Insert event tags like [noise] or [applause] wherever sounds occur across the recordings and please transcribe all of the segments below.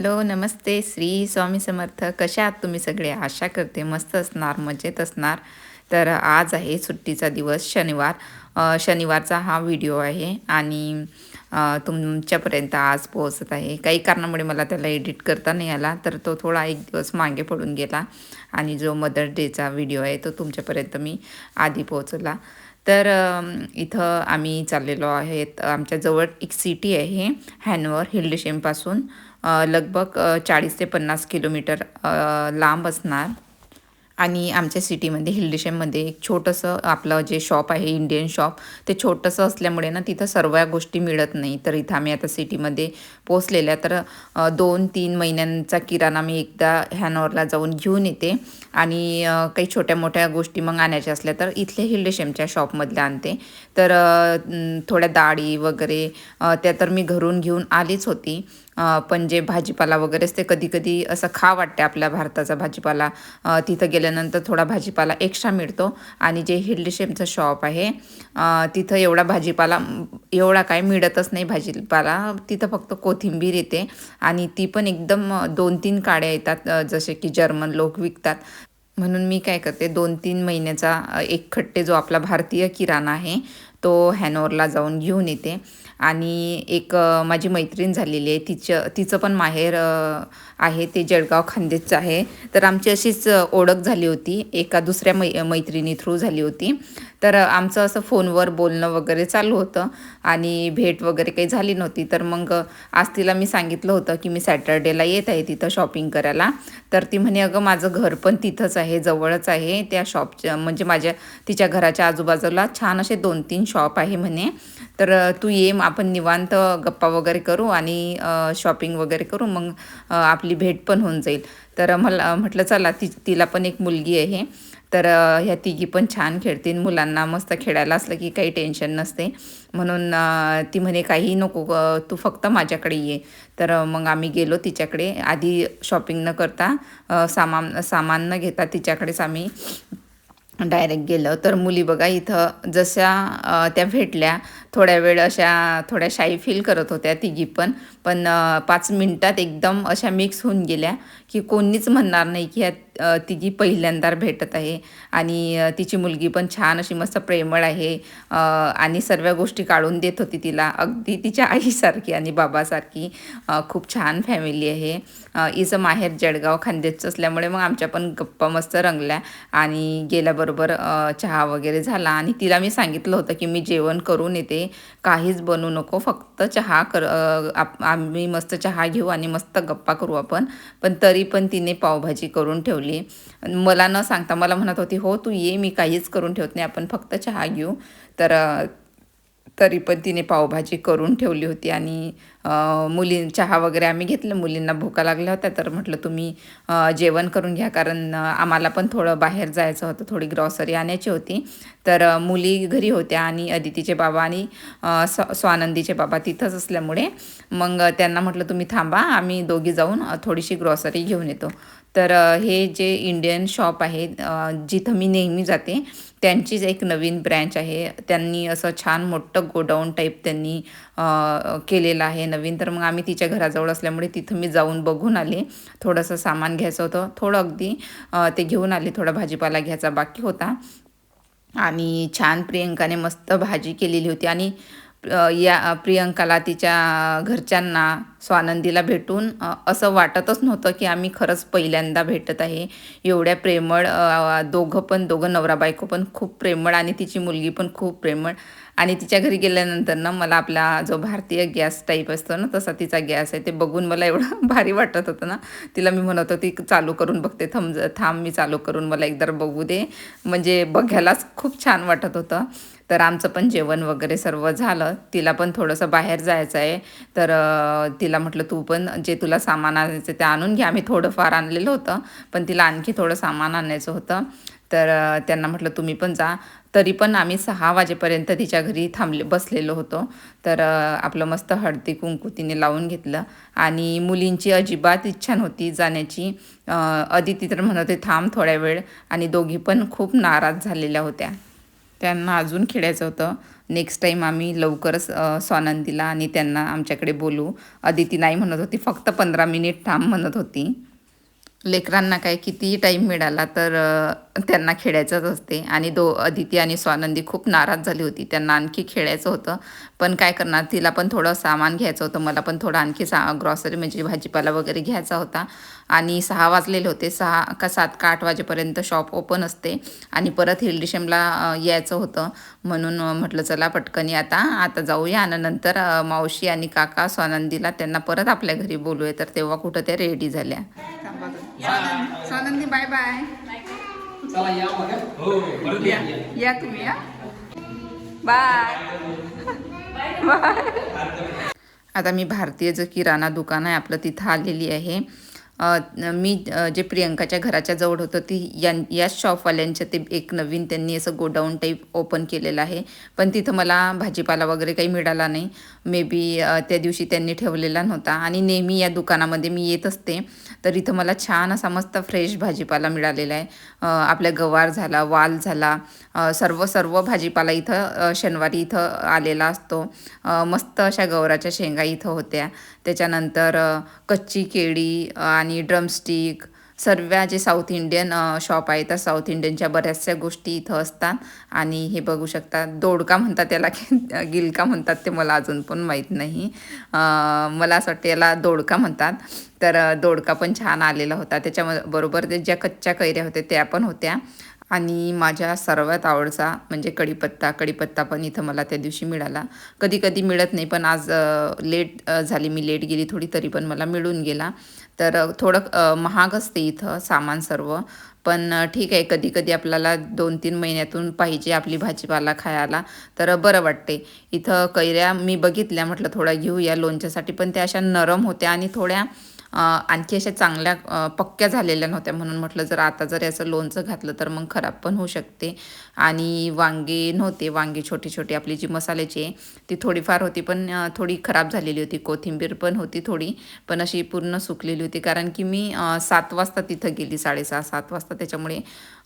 Hello नमस्ते श्री स्वामी समर्थ. कशा आहात तुम्ही सगळे? आशा करते मस्त असणार मजेत असणार. तर आज आहे सुट्टीचा दिवस शनिवार. शनिवारचा हा व्हिडिओ आहे आणि तुमच्यापर्यंत आज पोहोचत आहे. काही कारणामुळे मला त्याला एडिट करता नाही आला तर तो थोडा एक दिवस मागे पडून गेला आणि जो मदर डेचा व्हिडिओ आहे तो तुमच्यापर्यंत मी आधी पोहोचला तर इथं आम्ही चाललेलो आहेत. आमच्या जवळ एक सिटी आहे हॅनवर हिल्डशेमपासून लगभग चाळीस ते पन्नास किलोमीटर लांब असणार. आणि आमच्या सिटीमध्ये हिल हिल्डेशेममध्ये एक छोटंसं आपलं जे शॉप आहे इंडियन शॉप ते छोटंसं असल्यामुळे ना तिथं सर्व गोष्टी मिळत नाही. तर इथं आम्ही आता सिटीमध्ये पोचलेल्या तर दोन तीन महिन्यांचा किराणा मी एकदा हॅनॉरला जाऊन घेऊन येते. आणि काही छोट्या मोठ्या गोष्टी मग आणायच्या असल्या तर इथल्या हिल्डेशेमच्या शॉपमधल्या आणते. तर थोड्या डाळी वगैरे त्या तर मी घरून घेऊन आलीच होती. पण जे भाजीपाला वगैरेच ते कधी कधी असं खा वाटते आपल्या भारताचा भाजीपाला. तिथं गेल्यानंतर थोडा भाजीपाला एक्स्ट्रा मिळतो. आणि जे हिल्डशेमचं शॉप आहे तिथं एवढा भाजीपाला एवढा काय मिळतच नाही भाजीपाला. तिथं फक्त कोथिंबीर येते. आणि ती पण एकदम दोन तीन काड्या येतात जसे की जर्मन लोक विकतात. म्हणून मी काय करते दोन तीन महिन्याचा एक खट्टे जो आपला भारतीय किराणा आहे तो हॅनोरला जाऊन घेऊन येते. आणि एक माझी मैत्रीण झालेली आहे. तिचं तिचं पण माहेर आहे. ते जळगाव खांदेचं आहे. तर आमची अशीच ओळख झाली होती. एका दुसऱ्या मै मैत्रिणी थ्रू झाली होती. तर आमचं असं फोनवर बोलणं वगैरे चालू होतं. आणि भेट वगैरे काही झाली नव्हती. तर मग आज तिला मी सांगितलं होतं की मी सॅटर्डेला येत आहे तिथं शॉपिंग करायला. तर ती म्हणे अगं माझं घर पण तिथंच आहे. जवळच आहे. त्या शॉपच्या म्हणजे माझ्या तिच्या घराच्या आजूबाजूला छान असे दोन तीन शॉप आहे म्हणे. तर तू ये आपण निवांत गप्पा वगैरे करू आणि शॉपिंग वगैरे करू मग आपली भेट पण होऊन जाईल. तर मला म्हटलं चला ती तिला पण एक मुलगी आहे तर ह्या तिघी पण छान खेळतील. मुलांना मस्त खेळायला असलं की काही टेन्शन नसते. म्हणून ती म्हणे काही नको तू फक्त माझ्याकडे ये. तर मग आम्ही गेलो तिच्याकडे. आधी शॉपिंग न करता सामान सामान न घेता तिच्याकडेच आम्ही डायरेक्ट गेलं. तर मुली बघा इथं जशा त्या भेटल्या थोड्या वेळ अशा थोड्या शाई फील करत होत्या तिघी पण. पण पाच मिनटात एकदम अशा मिक्स होऊन गेल्या की कोणीच म्हणणार नाही की ह्या तिघी पहिल्यांदा भेटत आहे. आणि तिची मुलगी पण छान अशी मस्त प्रेमळ आहे. आणि सर्व गोष्टी काढून देत होती तिला. अगदी तिच्या आईसारखी आणि बाबासारखी. खूप छान फॅमिली आहे. अ, माहेर जळगाव खांदेचं असल्यामुळे मग आमच्या पण गप्पा मस्त रंगल्या. आणि गेल्याबरोबर चहा वगैरे झाला. आणि तिला मी सांगितलं होतं की मी जेवण करून येते. काहीच बनवू नको. फक्त चहा कर आप- आम्ही मस्त चहा घेऊ आणि मस्त गप्पा करू आपण. पण तरी पण तिने पावभाजी करून ठेवली. मला न सांगता मला म्हणत होती हो तू ये मी काहीच करून ठेवत नाही आपण फक्त चहा घेऊ. तर तरी पण तिने पावभाजी करून ठेवली होती आणि मुली चहा वगैरे आम्ही घेतलं. मुलींना भुका लागल्या होत्या तर म्हटलं तुम्ही जेवण करून घ्या कारण आम्हाला पण थोडं बाहेर जायचं होतं थोडी ग्रॉसरी आणायची होती. तर मुली घरी होत्या आणि अदितीचे बाबा आणि स्व स्वानंदीचे बाबा तिथंच असल्यामुळे मग त्यांना म्हटलं तुम्ही थांबा आम्ही दोघी जाऊन थोडीशी ग्रॉसरी घेऊन येतो. तर हे जे इंडियन शॉप आहे जिथं मी नेहमी जाते त्यांचीच एक नवीन ब्रँच आहे. त्यांनी असं छान मोठं गोडाऊन टाईप त्यांनी केलेलं आहे नवीन. तर मग आम्ही तिच्या घराजवळ असल्यामुळे तिथं मी जाऊन बघून आले. थोडंसं सामान घ्यायचं होतं. थोडं अगदी ते घेऊन आले. थोडा भाजीपाला घ्यायचा बाकी होता. आणि छान प्रियंकाने मस्त भाजी केलेली होती. आणि या प्रियंकाला तिच्या घरच्यांना स्वानंदीला भेटून असं वाटतच नव्हतं की आम्ही खरंच पहिल्यांदा भेटत आहे. एवढ्या प्रेमळ दोघं पण दोघं नवरा बायको पण खूप प्रेमळ आणि तिची मुलगी पण खूप प्रेमळ. आणि तिच्या घरी गेल्यानंतर ना मला आपला जो भारतीय गॅस टाईप असतो ना तसा तिचा गॅस आहे. ते बघून मला एवढं [laughs] भारी वाटत होतं ना. तिला मी म्हणत होती चालू करून बघते थम थांब मी चालू करून मला एकदा बघू दे. म्हणजे बघायलाच खूप छान वाटत होतं. तर आमचं पण जेवण वगैरे सर्व झालं. तिला पण थोडंसं बाहेर जायचं आहे. तर तिला म्हटलं तू पण जे तुला सामान आणायचं ते आणून घ्या आम्ही थोडंफार आणलेलं होतं पण तिला आणखी थोडं सामान आणायचं होतं. तर त्यांना म्हटलं तुम्ही पण जा. तरी पण आम्ही सहा वाजेपर्यंत तिच्या घरी थांबले बसलेलो होतो. तर आपलं मस्त हळदी कुंकू तिने लावून घेतलं. आणि मुलींची अजिबात इच्छा नव्हती जाण्याची. अदिती तर म्हणत होते थांब थोड्या वेळ. आणि दोघी पण खूप नाराज झालेल्या होत्या. त्यांना अजून खेळायचं होतं. नेक्स्ट टाईम आम्ही लवकरच स्वानंदीला आणि त्यांना आमच्याकडे बोलू. अदिती नाही म्हणत होती फक्त पंधरा मिनिट थांब म्हणत होती. लेकरांना काय कितीही टाईम मिळाला तर त्यांना खेळायचंच असते. आणि दो अदिती आणि स्वानंदी खूप नाराज झाली होती. त्यांना आणखी खेळायचं होतं. पण काय करणार तिला पण थोडं सामान घ्यायचं होतं. मला पण थोडं आणखी सा ग्रॉसरी म्हणजे भाजीपाला वगैरे घ्यायचा होता. आणि सहा वाजलेले होते. सहा का सात का आठ वाजेपर्यंत शॉप ओपन असते. आणि परत हिल डिशेमला यायचं होतं. म्हणून म्हटलं चला पटकनी आता. आता जाऊया. आणि नंतर मावशी आणि काका स्वानंदीला त्यांना परत आपल्या घरी बोलूया. तर तेव्हा कुठं त्या रेडी झाल्या. स्वानंदी बाय बाय चला या मग या. तुम्ही या. बाय आता मी भारतीय जे किराणा दुकान आहे आपलं तिथं आलेली आहे. मी जे प्रियंकाच्या घराच्या जवळ होतं ती या याच शॉपवाल्यांच्या ते एक नवीन त्यांनी असं गोडाऊन टाईप ओपन केलेलं आहे. पण तिथं मला भाजीपाला वगैरे काही मिळाला नाही. मे बी त्या दिवशी त्यांनी ठेवलेला नव्हता. आणि नेहमी या दुकानामध्ये मी येत असते. तर इथं मला छान असा मस्त फ्रेश भाजीपाला मिळालेला आहे. आपल्या गवार झाला वाल झाला सर्व सर्व भाजीपाला इथं शनिवारी इथं आलेला असतो. मस्त अशा गवराच्या शेंगा इथं होत्या. त्याच्यानंतर कच्ची केळी आणि आणि ड्रमस्टिक सर्व जे साऊथ इंडियन शॉप आहे तर साऊथ इंडियनच्या बऱ्याचशा गोष्टी इथं असतात. आणि हे बघू शकता दोडका म्हणतात त्याला की गिलका म्हणतात ते मला अजून पण माहीत नाही. मला असं वाटतं याला दोडका म्हणतात. तर दोडका पण छान आलेला होता. त्याच्या बरोबर ते ज्या कच्च्या कैऱ्या होत्या त्या पण होत्या. आणि माझ्या सर्वात आवडचा म्हणजे कढीपत्ता कढीपत्ता पण इथं मला त्या दिवशी मिळाला. कधी कधी मिळत नाही पण आज लेट झाली. मी लेट गेली थोडी तरी पण मला मिळून गेला. तर थोडं महाग असते इथं सामान सर्व. पण ठीक आहे कधी कधी आपल्याला दोन तीन महिन्यातून पाहिजे आपली भाजीपाला खायला. तर बरं वाटते. इथं कैऱ्या मी बघितल्या म्हटलं थोड्या घेऊया लोणच्यासाठी. पण त्या अशा नरम होत्या आणि थोड्या आणखी अशा चांगल्या पक्क्या झालेल्या नव्हत्या. म्हणून म्हटलं जर आता जर याचं लोणचं घातलं तर मग खराब पण होऊ शकते. आणि वांगे नव्हते. वांगे छोटी छोटी आपली जी मसाल्याची आहे ती थोडीफार होती पण थोडी खराब झालेली होती. कोथिंबीर पण होती थोडी पण अशी पूर्ण सुकलेली होती. कारण की मी सात वाजता तिथं गेली साडेसहा सात वाजता. त्याच्यामुळे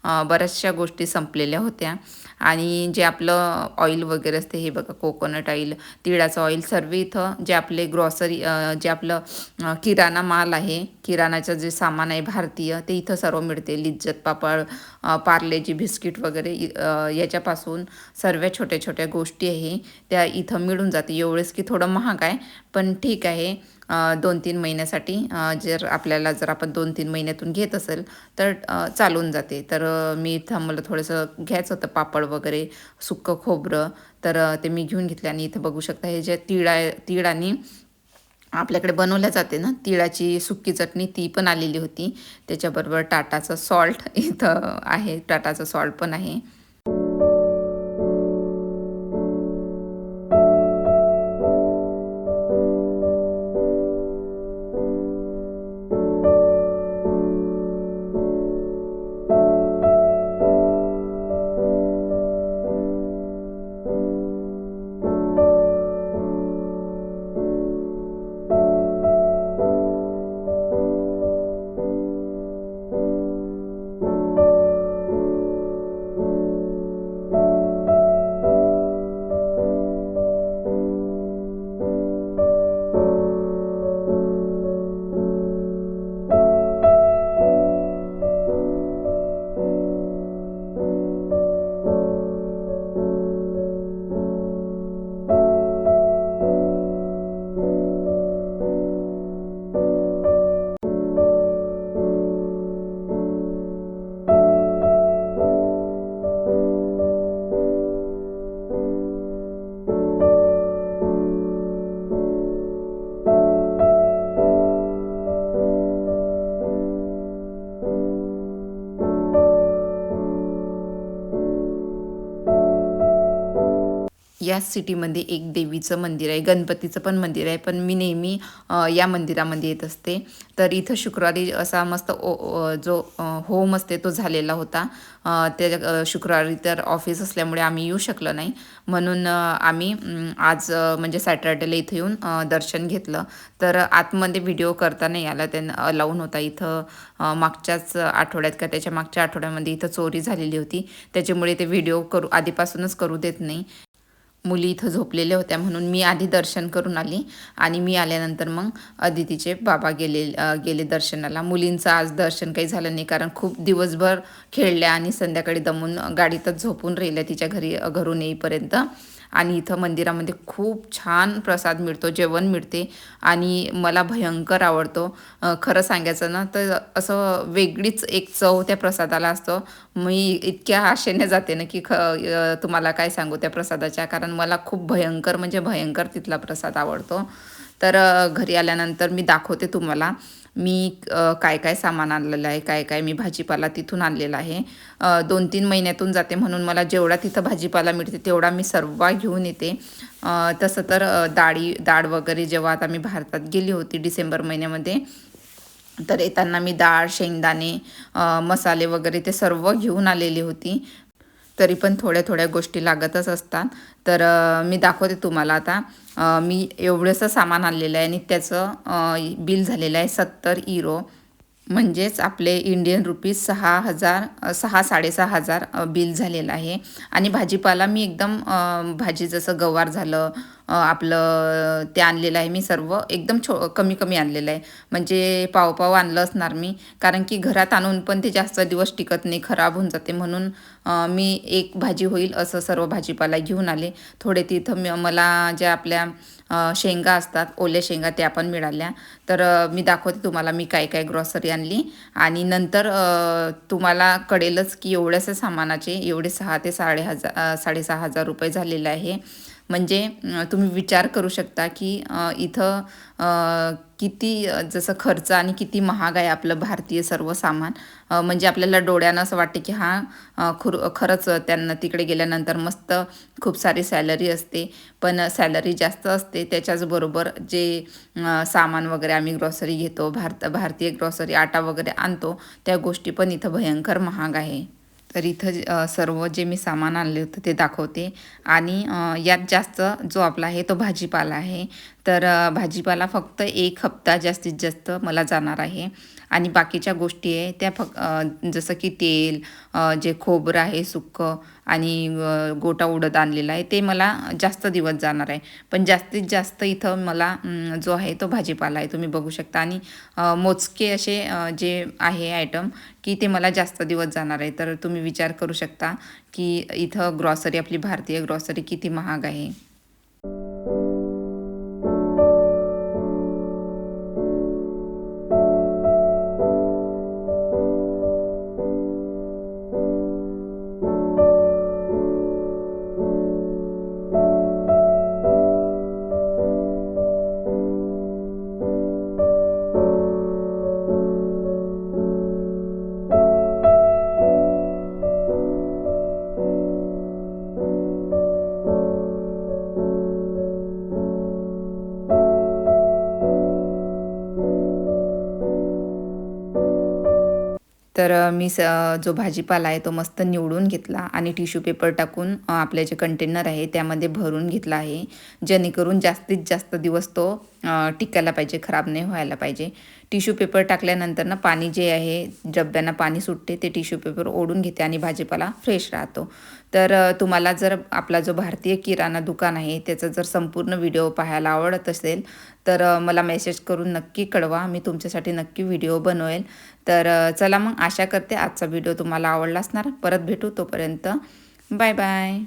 बऱ्याचशा गोष्टी संपलेल्या होत्या. आणि जे आपलं ऑइल वगैरे असते हे बघा कोकोनट ऑइल तिळाचं ऑइल सर्व इथं जे आपले ग्रॉसरी जे आपलं किराणा माल आहे किराणाचं जे सामान आहे भारतीय ते इथं सर्व मिळते. लिज्जत पापड पार्लेजी बिस्किट वगैरे याच्यापासून सर्व छोट्या छोट्या गोष्टी आहे त्या इथं मिळून जाते. एवढेच की थोडं महाग आहे पण ठीक आहे. दोन तीन महिन्यासाठी जर आपल्याला जर आपण दोन तीन महिन्यातून घेत असेल तर चालून जाते. तर मी इथं मला थोडंसं घ्यायचं होतं पापड वगैरे सुक्कं खोबरं तर ते मी घेऊन घेतले आणि इथं बघू शकता हे जे तीळ आहे तीळ आणि आपल्याकडे बनवल्या जाते ना तिळाची सुक्की चटणी ती पण आलेली होती. त्याच्याबरोबर टाटाचं सॉल्ट इथं आहे टाटाचं सॉल्ट पण आहे. याच सिटीमध्ये एक देवीचं मंदिर आहे गणपतीचं पण मंदिर आहे पण मी नेहमी या मंदिरामध्ये येत असते. तर इथं शुक्रवारी असा मस्त ओ ओ- जो होम असते तो झालेला होता. त्या शुक्रवारी तर ऑफिस असल्यामुळे आम्ही येऊ शकलो नाही. म्हणून आम्ही आज म्हणजे सॅटर्डेला इथं येऊन दर्शन घेतलं. तर आतमध्ये व्हिडिओ करता नाही आला त्यांना अलाऊन होता इथं मागच्याच आठवड्यात का त्याच्या मागच्या आठवड्यामध्ये इथं चोरी झालेली होती. त्याच्यामुळे ते व्हिडिओ करू आधीपासूनच करू देत नाही. मुली इथं झोपलेल्या होत्या म्हणून मी आधी दर्शन करून आली आणि मी आल्यानंतर मग अदितीचे बाबा गेले गेले दर्शनाला. मुलींचं आज दर्शन काही झालं नाही कारण खूप दिवसभर खेळल्या आणि संध्याकाळी दमून गाडीतच झोपून राहिल्या तिच्या घरी घरून येईपर्यंत. आणि इथं मंदिरामध्ये खूप छान प्रसाद मिळतो जेवण मिळते आणि मला भयंकर आवडतो. खरं सांगायचं ना तर असं वेगळीच एक चव त्या प्रसादाला असतो. मी इतक्या आशेने जाते ना की ख तुम्हाला काय सांगू त्या प्रसादाच्या कारण मला खूप भयंकर म्हणजे भयंकर तिथला प्रसाद आवडतो. तर घरी आल्यानंतर मी दाखवते तुम्हाला. मी काय काय सामान आणलेलं आहे काय काय मी भाजीपाला तिथून आणलेला आहे. दोन तीन महिन्यातून जाते म्हणून मला जेवढा तिथं भाजीपाला मिळते तेवढा मी सर्व घेऊन येते. तसं तर डाळी डाळ वगैरे जेव्हा आता मी भारतात गेली होती डिसेंबर महिन्यामध्ये तर येताना मी डाळ शेंगदाणे मसाले वगैरे ते सर्व घेऊन आलेली होती. तरी पण थोड्या थोड्या गोष्टी लागतच असतात. तर मी दाखवते तुम्हाला आता. मी एवढंसं सामान आणलेलं आहे आणि त्याचं बिल झालेलं आहे सत्तर इरो म्हणजेच आपले इंडियन रुपीज सहा हजार सहा साडेसहा हजार बिल झालेलं आहे. आणि भाजीपाला मी एकदम भाजी जसं गवार झालं आपलं ते आणलेलं आहे मी सर्व. एकदम छो कमी कमी आणलेलं आहे. म्हणजे पाव पाव आणलं असणार मी. कारण की घरात आणून पण ते जास्त दिवस टिकत नाही खराब होऊन जाते. म्हणून मी एक भाजी होईल असं सर्व भाजीपाला घेऊन आले. थोडे तिथं मला ज्या आपल्या शेंगा असतात ओल्या शेंगा त्या पण मिळाल्या. तर मी दाखवते तुम्हाला मी काय काय ग्रॉसरी आणली. आणि नंतर तुम्हाला कळेलच की एवढ्याशा सामानाचे एवढे सहा ते साडे हजार साडेसहा हजार रुपये झालेले आहे. म्हणजे तुम्ही विचार करू शकता की इथं किती जसं खर्च आणि किती महाग आहे आपलं भारतीय सर्व सामान म्हणजे आपल्याला डोळ्यानं असं वाटते की हा खुर खरंच त्यांना तिकडे गेल्यानंतर मस्त खूप सारी सॅलरी असते. पण सॅलरी जास्त असते त्याच्याचबरोबर जे सामान वगैरे आम्ही ग्रॉसरी घेतो भारत भारतीय ग्रॉसरी आटा वगैरे आणतो त्या गोष्टी पण इथं भयंकर महाग आहे. तर इथं सर्व जे मी सामान आणले होतं ते दाखवते. आणि यात जास्त जो आपला आहे तो भाजीपाला आहे. तर भाजीपाला फक्त एक हप्ता जास्तीत जास्त मला जाणार आहे. आणि बाकीच्या गोष्टी आहे त्या फक्त जसं की तेल जे खोबरं आहे सुक्कं आणि गोटा उडत आणलेला आहे ते मला जास्त दिवस जाणार आहे. पण जास्तीत जास्त इथं मला जो आहे तो भाजीपाला आहे तुम्ही बघू शकता. आणि मोजके असे जे आहे आयटम की ते मला जास्त दिवस जाणार आहे. तर तुम्ही विचार करू शकता की इथं ग्रॉसरी आपली भारतीय ग्रॉसरी किती महाग आहे. तर मी स जो भाजीपाला आहे तो मस्त निवडून घेतला आणि टिश्यू पेपर टाकून आपले जे कंटेनर आहे त्यामध्ये भरून घेतला आहे जेणेकरून जास्तीत जास्त दिवस तो टिकायला पाहिजे खराब नाही व्हायला पाहिजे. टिश्यू पेपर टाकल्यानंतर ना पाणी जे आहे डब्यांना पाणी सुटते ते टिश्यू पेपर ओढून घेते आणि भाजीपाला फ्रेश राहतो. तर तुम्हाला जर आपला जो भारतीय किराणा दुकान आहे त्याचा जर संपूर्ण व्हिडिओ पाहायला आवडत असेल तर मला मेसेज करून नक्की कळवा. मी तुमच्यासाठी नक्की व्हिडिओ बनवेल. तर चला मग आशा करते आजचा व्हिडिओ तुम्हाला आवडला असणार. परत भेटू तोपर्यंत. Bye bye.